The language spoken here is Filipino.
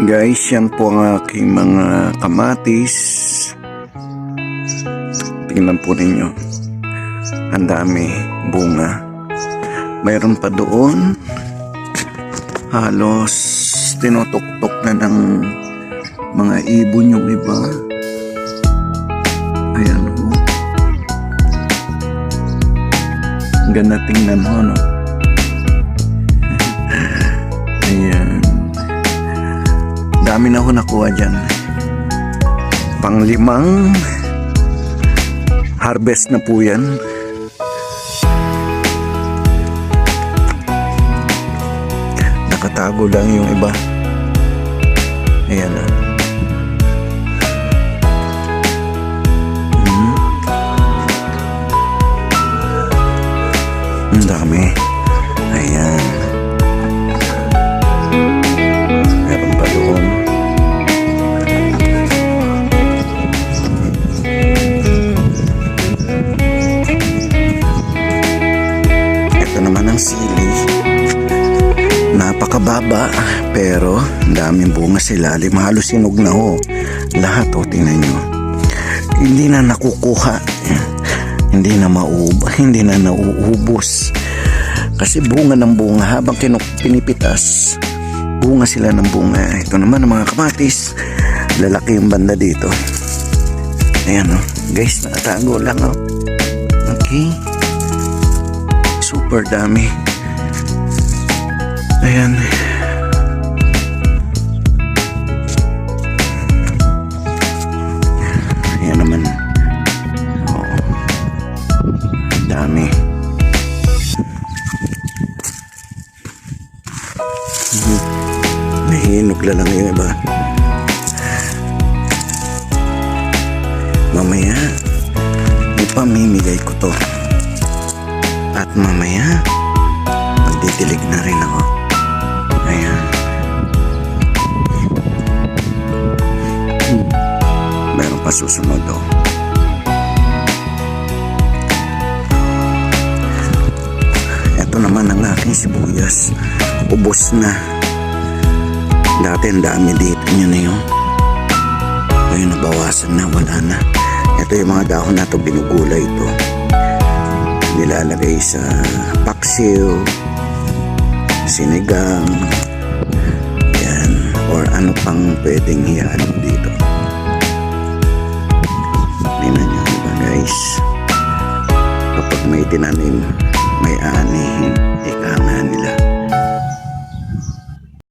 Guys, yan po ang aking mga kamatis. Tingnan po ninyo. Ang dami bunga. Mayroon pa doon. Halos tinutuktok na ng mga ibon yung iba. Ayan po. Ang ganda tingnan mo, no? Dami na ako nakuha dyan. Panglimang harvest na po yan. Nakatago lang yung iba. Ayan na. Ang sili. Napakababa pero daming bunga sa ilalim. Halos sinog na ho. Lahat o tingnan nyo. Hindi na nakukuha. Hindi na maub, hindi na nauubos. Kasi bunga ng bunga habang kinuk pinipitas, bunga sila ng bunga. Ito naman ang mga kamatis. Lalaki yung banda dito. Ayan o. Guys, nakatago lang o. Okay. Super dami. Ayan. Ayan naman. Oo. Dami. Nahinog na lang yung iba. Mamaya, ipamimigay ko to. At mamaya, magdidilig na rin ako. Ayan. Hmm. Meron pa susunod oh. Ito naman ang aking sibuyas. Ubos na. Dati ang dami dito nyo na yun. Ngayon nabawasan na, wala na. Ito yung mga dahon na to binugulay ito. Nilalagay sa paksiw, sinigang, yan, or ano pang pwedeng hiyano dito. Tingnan nyo, diba guys? Kapag may tinanim, may aanihin.